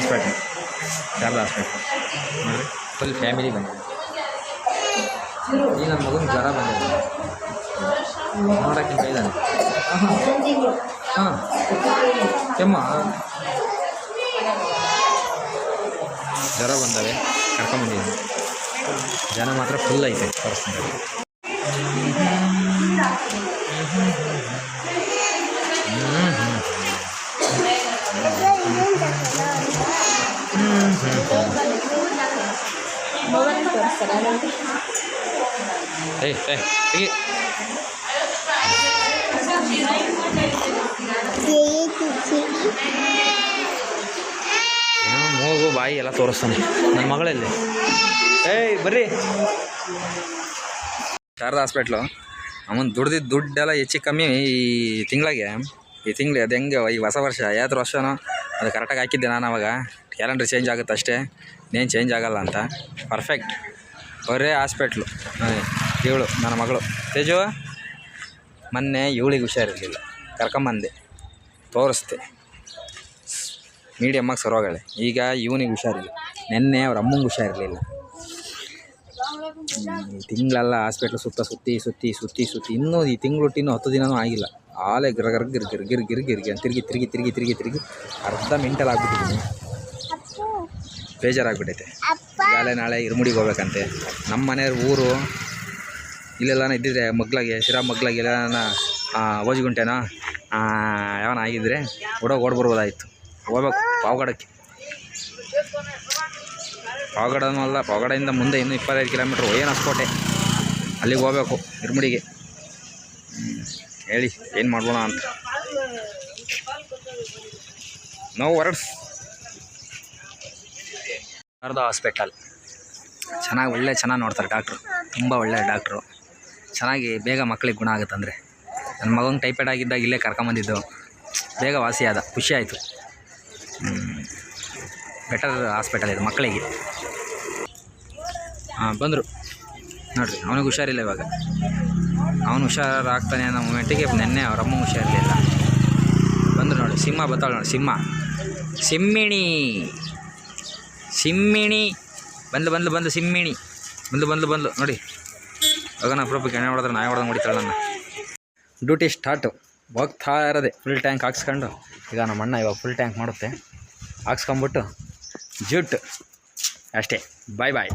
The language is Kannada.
ಹಾಸ್ಪಿಟ್ಲ್ ಶಾರದಾ ಹಾಸ್ಪಿಟ್ಲ್ ನೋಡಿರಿ. ಫುಲ್ ಫ್ಯಾಮಿಲಿ ಬಂದಿದೆ. ಈ ನನ್ನ ಮಗನ ಜ್ವರ ಬಂದಿದೆ. ನೋಡೋಕ್ಕಿಂತ ಇದ್ದಾನೆ ಹಾಂ. ಕೆಮ್ಮ. ಜ್ವರ ಬಂದವೆ. ಕರ್ಕೊಂಬಂದಿದ್ದೀನಿ ಜನ ಮಾತ್ರ ಫುಲ್ ಐತೆ. ತೋರಿಸ್ತೀನಿ. ಏಯ್ ಏನೋ ಮೂಗು ಬಾಯಿ ಎಲ್ಲ ತೋರಿಸ್ತಾನೆ. ನನ್ನ ಮಗಳಲ್ಲಿ. ಏಯ್, ಬರ್ರಿ ಶಾರದಾ ಹಾಸ್ಪಿಟ್ಲು ಅವನು ದುಡ್ದಿದ್ದು ದುಡ್ಡೆಲ್ಲ ಹೆಚ್ಚು ಕಮ್ಮಿ. ಈ ತಿಂಗಳಿಗೆ ಈ ತಿಂಗಳು ಅದು ಹೆಂಗೆ, ಈ ಹೊಸ ವರ್ಷ ಯಾವ್ದು ವರ್ಷನೋ, ಅದು ಕರೆಕ್ಟಾಗಿ ಹಾಕಿದ್ದೆ ನಾನು ಅವಾಗ ಕ್ಯಾಲೆಂಡ್ರ್ ಚೇಂಜ್ ಆಗುತ್ತೆ ಅಷ್ಟೇ? ಇನ್ನೇನು ಚೇಂಜ್ ಆಗಲ್ಲ ಅಂತ? ಪರ್ಫೆಕ್ಟ್ ಬರೇ ಹಾಸ್ಪಿಟ್ಲು. ಇವಳು, ನನ್ನ ಮಗಳು. ತೇಜು, ಮೊನ್ನೆ ಇವಳಿಗೆ ಹುಷಾರಿರಲಿಲ್ಲ. ಕರ್ಕೊಂಬಂದೆ ತೋರಿಸ್ದೆ. ಮೀಡಿಯಮ್ಮಾಗಿ ಸರೋಗಳೆ. ಈಗ ಇವನಿಗೆ ಹುಷಾರಿಲ್ಲ. ನಿನ್ನೆ ಅವ್ರ ಅಮ್ಮಂಗೆ ಹುಷಾರಿರಲಿಲ್ಲ. ತಿಂಗಳೆಲ್ಲ ಹಾಸ್ಪಿಟ್ಲ್ ಸುತ್ತ ಸುತ್ತಿ ಸುತ್ತಿ ಸುತ್ತಿ ಸುತ್ತಿ ಇನ್ನೂ ಈ ತಿಂಗಳು ಇನ್ನೂ ಹತ್ತು ದಿನವೂ ಆಗಿಲ್ಲ. ಆಲೆ ಗಿರ ಗಿರ್ ಗಿರ್ ಗಿರ್ ಗಿರ್ ಗಿರ್ ಗಿರ್ ಗಿರ್ ತಿರುಗಿ ತಿರುಗಿ ತಿರುಗಿ ತಿರುಗಿ ತಿರುಗಿ ಅರ್ಧ ಮಿಂಟಲ್ಲಿ ಆಗ್ಬಿಟ್ಟಿದ್ದೀನಿ. ಬೇಜಾರಾಗ್ಬಿಟ್ಟೈತೆ. ನಾಳೆ ನಾಳೆ ಇರುಮುಡಿಗೆ ಹೋಗ್ಬೇಕಂತೆ. ನಮ್ಮ ಮನೆಯವ್ರ ಊರು ಇಲ್ಲೆಲ್ಲಾನ ಇದ್ದಿದ್ರೆ ಮಗ್ಲಾಗೆ, ಶಿರಾ ಮಗ್ಲಾಗೆ ಎಲ್ಲ ಓಜಿಗುಂಟೆನೋ ಯಾವನ ಆಗಿದ್ರೆ ಓಡೋಗಿ ಓಡ್ಬರ್ಬೋದಾಯಿತು ಹೋಗ್ಬೇಕು, ಪಾವಗಡಕ್ಕೆ. ಪಾವಗಡನೂ ಅಲ್ಲ ಮುಂದೆ ಇನ್ನೂ ಇಪ್ಪತ್ತೈದು ಕಿಲೋಮೀಟ್ರ್ ಏನು ಹೊಸಕೋಟೆ ಅಲ್ಲಿಗೆ ಹೋಗ್ಬೇಕು ಇರುಮುಡಿಗೆ ಹೇಳಿ, ಏನು ಮಾಡ್ಬೋಣ ಅಂತ. No words Sharada hospital. ಚೆನ್ನಾಗಿ ಒಳ್ಳೆ ಚೆನ್ನಾಗಿ ನೋಡ್ತಾರೆ ಡಾಕ್ಟ್ರು. ತುಂಬ ಒಳ್ಳೆ ಡಾಕ್ಟ್ರು. ಚೆನ್ನಾಗಿ ಬೇಗ ಮಕ್ಕಳಿಗೆ ಗುಣ ಆಗುತ್ತೆ ಅಂದರೆ. ನನ್ನ ಮಗಂಗೆ ಟೈಫಾಯ್ಡ್ ಆಗಿದ್ದಾಗ ಇಲ್ಲೇ ಕರ್ಕೊಂಬಂದಿದ್ದು. ಬೇಗ ವಾಸಿ ಆದ. ಖುಷಿ ಆಯಿತು. ಬೆಟರ್ ಹಾಸ್ಪಿಟಲ್ ಇದು ಮಕ್ಕಳಿಗೆ ಹಾಂ, ಬಂದರು. ನೋಡಿರಿ, ಅವನಿಗೆ ಹುಷಾರಿಲ್ಲ ಇವಾಗ. ಅವನು ಹುಷಾರಾಗ್ತಾನೆ ಅನ್ನೋ ಮೂಮೆಂಟಿಗೆ ನೆನ್ನೆ ಅವರಮ್ಮ ಹುಷಾರಿರಲಿಲ್ಲ. ಬಂದರು ನೋಡಿ, ಸಿಂಹ ಬತ್ತಾಳೆ ನೋಡಿ, ಸಿಂಹ. ಸಿಮ್ಮಿಣಿ. ಸಿಮ್ಮಿಣಿ. ಬಂದು ಬಂದು ಬಂದು ಸಿಮ್ಮಿಣಿ ಬಂದು ಬಂದು ಬಂದು ನೋಡಿ. ಇವಾಗ ಅಪ್ರೂಪಕ್ಕೆ ಎಣ್ಣೆ ಹೊಡೆದ್ರೆ ನಾಯಿ ಹೊಡೆದಂಗೆ ಹೊಡಿತಾಳೆ ನನ್ನ. Duty start. ಹೋಗ್ತಾ ಇರೋದೆ. ಫುಲ್ ಟ್ಯಾಂಕ್ ಹಾಕ್ಸ್ಕೊಂಡು. ಈಗ ನಮ್ಮ ಅಣ್ಣ ಇವಾಗ ಫುಲ್ ಟ್ಯಾಂಕ್ ಮಾಡುತ್ತೆ. ಹಾಕ್ಸ್ಕೊಂಬಿಟ್ಟು ಜ್ಯೂಟ್. ಅಷ್ಟೇ. Bye bye